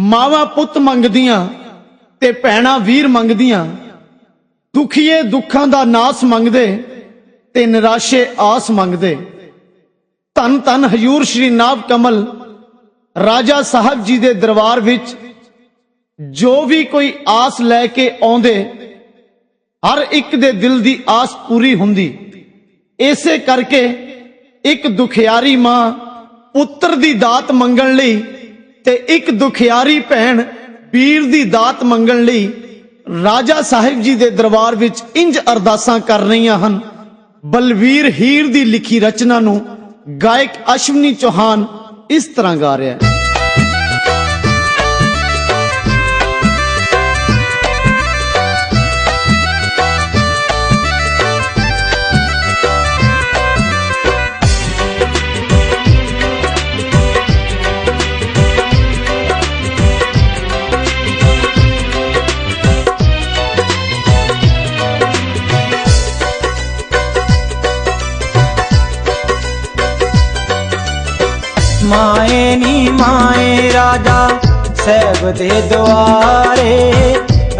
ਮਾਵਾਂ ਪੁੱਤ ਮੰਗਦੀਆਂ ਤੇ ਭੈਣਾਂ ਵੀਰ ਮੰਗਦੀਆਂ। ਦੁਖੀਏ ਦੁੱਖਾਂ ਦਾ ਨਾਸ ਮੰਗਦੇ ਤੇ ਨਿਰਾਸ਼ੇ ਆਸ ਮੰਗਦੇ। ਧੰਨ ਧੰਨ ਹਜੂਰ ਸ਼੍ਰੀ ਨਾਭ ਕਮਲ, ਰਾਜਾ ਸਾਹਿਬ ਜੀ ਦੇ ਦਰਬਾਰ ਵਿੱਚ ਜੋ ਵੀ ਕੋਈ ਆਸ ਲੈ ਕੇ ਆਉਂਦੇ, ਹਰ ਇੱਕ ਦੇ ਦਿਲ ਦੀ ਆਸ ਪੂਰੀ ਹੁੰਦੀ। ਇਸੇ ਕਰਕੇ ਇੱਕ ਦੁਖਿਆਰੀ ਮਾਂ ਪੁੱਤਰ ਦੀ ਦਾਤ ਮੰਗਣ ਲਈ ਤੇ ਇੱਕ ਦੁਖਿਆਰੀ ਭੈਣ ਪੀਰ ਦੀ ਦਾਤ ਮੰਗਣ ਲਈ ਰਾਜਾ ਸਾਹਿਬ ਜੀ ਦੇ ਦਰਬਾਰ ਵਿੱਚ ਇੰਜ ਅਰਦਾਸਾਂ ਕਰ ਰਹੀਆਂ ਹਨ। ਬਲਵੀਰ ਹੀਰ ਦੀ ਲਿਖੀ ਰਚਨਾ ਨੂੰ ਗਾਇਕ ਅਸ਼ਵਨੀ ਚੌਹਾਨ ਇਸ ਤਰ੍ਹਾਂ ਗਾ ਰਿਹਾ ਹੈ। ਮਾਏ ਮਾਏ ਰਾਜਾ, ਸਹਿਬ ਦੇ ਦੁਆਰੇ,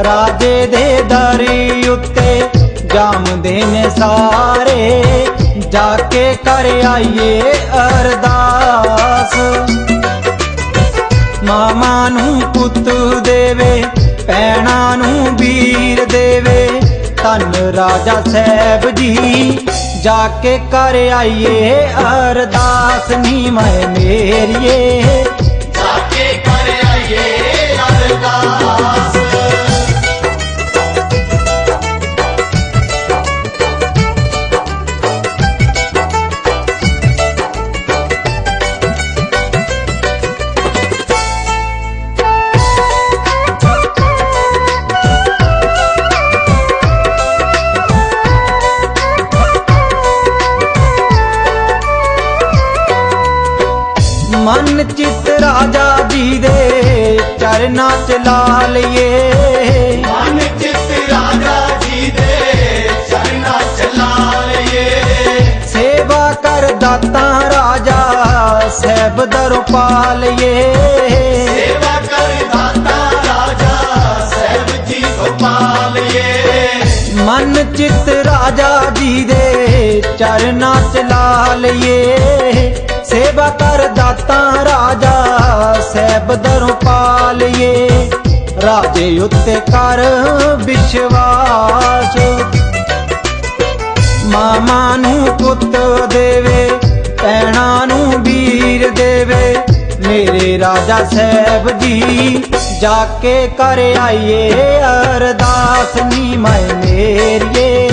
ਰਾਜੇ ਦੇ ਦਰੀ ਉੱਤੇ ਜਾਮਦੇ ਨੇ ਸਾਰੇ। ਜਾ ਕੇ ਕਰ ਆਈਏ ਅਰਦਾਸ। ਮਾਮਾ ਨੂੰ ਪੁੱਤ ਰਾਜਾ ਸਾਹਿਬ ਜੀ ਜਾ ਕੇ ਕਰ ਆਈਏ ਅਰਦਾਸ ਨੀ ਮੈਂ ਮੇਰੀਏ। ਮਨ ਚਿੱਤ ਰਾਜਾ ਜੀ ਦੇ ਚਰਨਾਂ ਚ ਲਾ ਲਈਏ। ਮਨ ਚਿਤ ਰਾਜਾ ਜੀ ਦੇ ਚਰਨਾ ਚਲਾ ਲਈਏ। ਸੇਵਾ ਕਰ ਦਾਤਾ ਰਾਜਾ ਸਹਿਬ ਦਰੋਂ ਪਾ ਲਈਏ। ਸੇਵਾ ਕਰ ਦਾਤਾ ਰਾਜਾ ਸਾਹਿਬ ਜੀ ਕੋ ਪਾਲਿਏ ਮਨ ਚਿੱਤ ਰਾਜਾ ਜੀ ਦੇ ਚਰਨਾਂ ਚ ਲਾ ਲਈਏ। ਸੇਵਾ ਕਰ ਦਾਤਾ ਰਾਜਾ ਸਹਿਬ ਦਰੋਂ ਪਾ ਰਾਜੇ ਉੱਤੇ ਕਰ ਵਿਸ਼ਵਾਸ। ਮਾਮਾ ਨੂੰ ਪੁੱਤ ਦੇਵੇ ਪੈਣਾ ਨੂੰ ਵੀਰ ਦੇਵੇ, ਮੇਰੇ ਰਾਜਾ ਸਾਹਿਬ ਜੀ ਜਾ ਕੇ ਕਰ ਆਈਏ, ਅਰਦਾਸ ਨੀ ਮੈਂ ਮੇਰੀਏ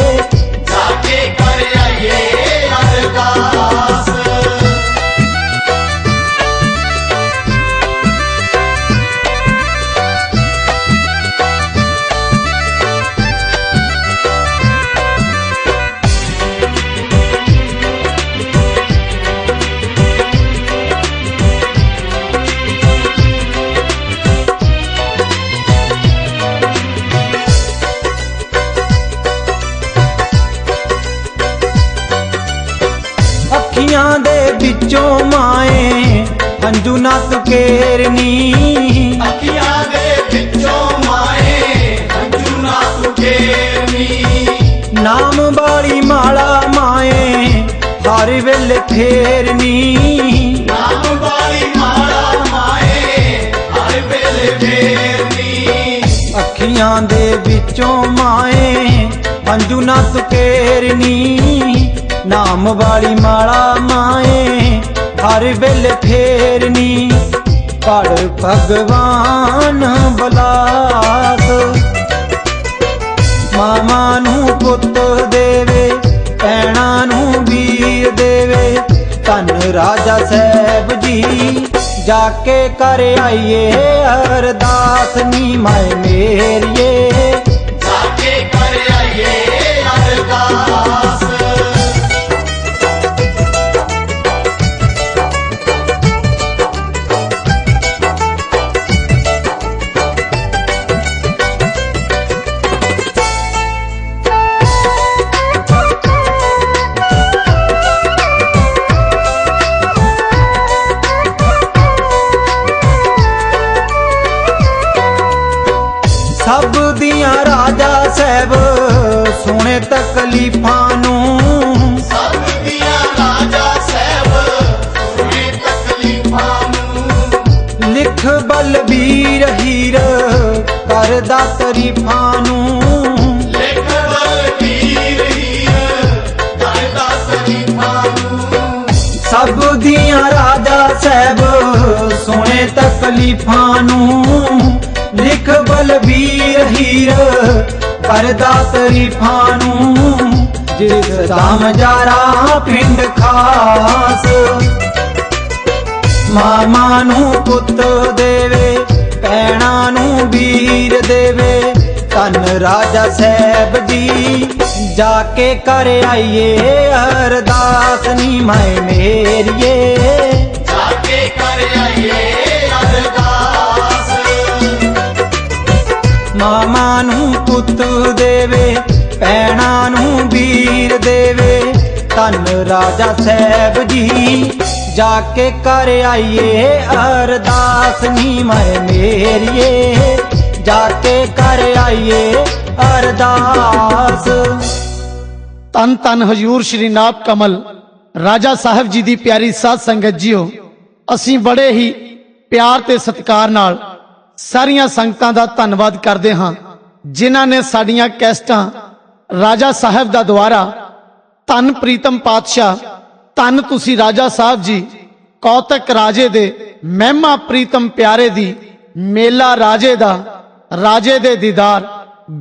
ਅੱਖੀਆਂ ਦੇ ਵਿੱਚੋਂ ਮਾਏ ਹੰਝੂ ਨਾ ਤੁਕੇਰਨੀ ਅੱਖੀਆਂ ਦੇ ਵਿੱਚੋਂ ਮਾਏ ਹੰਝੂ ਨਾ ਸੁਕੇਰਨੀ ਨਾਮ ਵਾਲੀ ਮਾਲਾ ਮਾਏ ਹਰ ਵੇਲੇ ਫੇਰਨੀ। ਨਾਮ ਵਾਲੀ ਮਾਲਾ ਮਾਏ ਹਰ ਵੇਲੇ ਫੇਰਨੀ। ਅੱਖੀਆਂ ਦੇ ਵਿੱਚੋਂ ਮਾਏ ਹੰਝੂ ਨਾ ਤੁਕੇਰਨੀ ਨਾਮ ਵਾਲੀ ਮਾਲਾ ਮਾਏ, ਹਰ ਵੇਲੇ ਫੇਰਨੀ। ਪੜ ਭਗਵਾਨ ਬਲਾਸ। ਮਾਮਾ ਨੂੰ ਪੁੱਤ ਦੇਵੇ ਪੈਣਾ ਨੂੰ ਵੀਰ ਦੇਵੇ। ਧੰਨ ਰਾਜਾ ਸਾਹਿਬ ਜੀ, ਜਾ ਕੇ ਕਰ ਆਈਏ ਅਰਦਾਸ ਨੀ ਮੈਂ ਮੇਰੀਏ। ਤਕਲੀਫਾਂ ਨੂੰ। ਸਭ ਦੀਆਂ ਰਾਜਾ ਸਾਹਿਬ ਸੁਣੇ ਤਕਲੀਫਾਂ ਨੂੰ। ਲਿਖ ਬਲਬੀਰ ਹੀਰ ਕਰਦਾ ਤਰੀਫਾਂ ਨੂੰ। ਲਿਖ ਬਲਬੀਰ ਹੀਰ ਕਰਦਾ ਤਰੀਫਾਂ ਨੂੰ। ਸਭ ਦੀਆਂ ਰਾਜਾ ਸਾਹਿਬ ਸੁਣੇ ਤਕਲੀਫਾਂ ਨੂੰ। ਲਿਖ ਬਲਬੀਰ ਹੀਰ ਕਰਦਾ ਤਰੀਫਾਂ ਨੂੰ। ਜਿਸ ਦਾ ਮਜਾਰਾ ਪਿੰਡ ਖਾਸ। ਮਾਮਾ ਨੂੰ ਪੁੱਤ ਦੇਵੇ ਪੈਣਾ ਨੂੰ ਵੀਰ ਦੇਵੇ। ਧੰਨ ਰਾਜਾ ਸਾਹਿਬ ਜੀ ਜਾ ਕੇ ਕਰ ਆਈਏ ਅਰਦਾਸ ਨੀ ਮੈਂ ਮੇਰੀਏ। ਜਾ ਕੇ ਕਰ ਆਈਏ ਅਰਦਾਸ। ਮਾਮਾ ਨੂੰ ਪੁੱਤ ਦੇਵੇ ਧੰਨ ਰਾਜਾ ਸਾਹਿਬ ਜੀ। ਜਾ ਕੇ ਕਰ ਆਈਏ, ਅਰਦਾਸ ਨੀ ਮੈਂ ਮੇਰੀਏ। ਜਾ ਕੇ ਕਰ ਆਈਏ, ਅਰਦਾਸ। ਤਨ ਤਨ ਹਜੂਰ ਸ਼੍ਰੀ ਨਾਭ ਕਮਲ, ਰਾਜਾ ਸਾਹਿਬ ਜੀ ਦੀ ਪਿਆਰੀ ਸਾਧ ਸੰਗਤ ਜੀਓ, ਅਸੀਂ ਬੜੇ ਹੀ ਪਿਆਰ ਤੇ ਸਤਿਕਾਰ ਨਾਲ ਸਾਰੀਆਂ ਸੰਗਤਾਂ ਦਾ ਧੰਨਵਾਦ ਕਰਦੇ ਹਾਂ, ਜਿਨ੍ਹਾਂ ਨੇ ਸਾਡੀਆਂ ਕੈਸਟਾਂ ਰਾਜਾ ਸਾਹਿਬ ਦਾ ਦੁਆਰਾ ਧੰਨ ਪ੍ਰੀਤਮ ਪਾਤਸ਼ਾਹ, ਧੰਨ ਤੁਸੀਂ ਰਾਜਾ ਸਾਹਿਬ ਜੀ, ਕੌਤਕ ਰਾਜੇ ਦੇ, ਮਹਿਮਾ ਪ੍ਰੀਤਮ ਪਿਆਰੇ ਦੀ, ਮੇਲਾ ਰਾਜੇ ਦਾ, ਰਾਜੇ ਦੇ ਦੀਦਾਰ,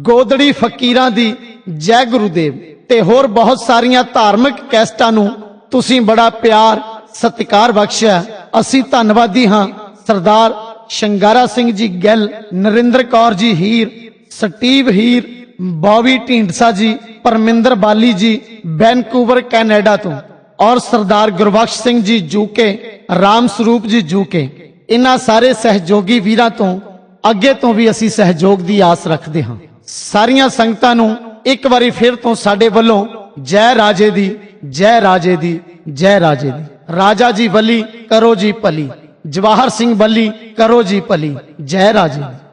ਗੋਦੜੀ ਫਕੀਰਾਂ ਦੀ, ਜੈ ਗੁਰੂਦੇਵ। ਤੇ ਹੋਰ ਬਹੁਤ ਸਾਰੀਆਂ ਧਾਰਮਿਕ ਕੈਸਟਾਂ ਨੂੰ ਤੁਸੀਂ ਬੜਾ ਪਿਆਰ, ਸਤਿਕਾਰ ਬਖਸ਼ਿਆ। ਅਸੀਂ ਧੰਨਵਾਦੀ ਹਾਂ ਸਰਦਾਰ ਸ਼ੰਗਾਰਾ ਸਿੰਘ ਜੀ ਗਿੱਲ, ਨਰਿੰਦਰ ਕੌਰ ਜੀ ਹੀਰ, ਸਟੀਵ ਹੀਰ ਬੌਬੀ ਢੀਂਡਸਾ ਜੀ, ਪਰਮਿੰਦਰ ਬਾਲੀ ਜੀ, ਵੈਨਕੂਵਰ, ਕੈਨੇਡਾ ਤੋਂ। ਔਰ ਸਰਦਾਰ ਗੁਰਬਖਸ਼ ਸਿੰਘ ਜੀ ਜੂਕੇ ਰਾਮ ਸਰੂਪ ਜੀ ਜੂਕੇ ਇਹਨਾਂ ਸਾਰੇ ਸਹਿਯੋਗੀ ਵੀਰਾਂ ਤੋਂ, ਅੱਗੇ ਤੋਂ ਵੀ ਅਸੀਂ ਸਹਿਯੋਗ ਦੀ ਆਸ ਰੱਖਦੇ ਹਾਂ। ਸਾਰੀਆਂ ਸੰਗਤਾਂ ਨੂੰ ਇੱਕ ਵਾਰੀ ਫਿਰ ਤੋਂ ਸਾਡੇ ਵੱਲੋਂ ਜੈ ਰਾਜੇ ਦੀ, ਜੈ ਰਾਜੇ ਦੀ, ਜੈ ਰਾਜੇ ਦੀ। ਰਾਜਾ ਜੀ ਬੱਲੀ, ਕਰੋ ਜੀ ਭਲੀ। ਜਵਾਹਰ ਸਿੰਘ ਬੱਲੀ, ਕਰੋ ਜੀ ਭਲੀ। ਜੈ ਰਾਜੇ ਦੀ।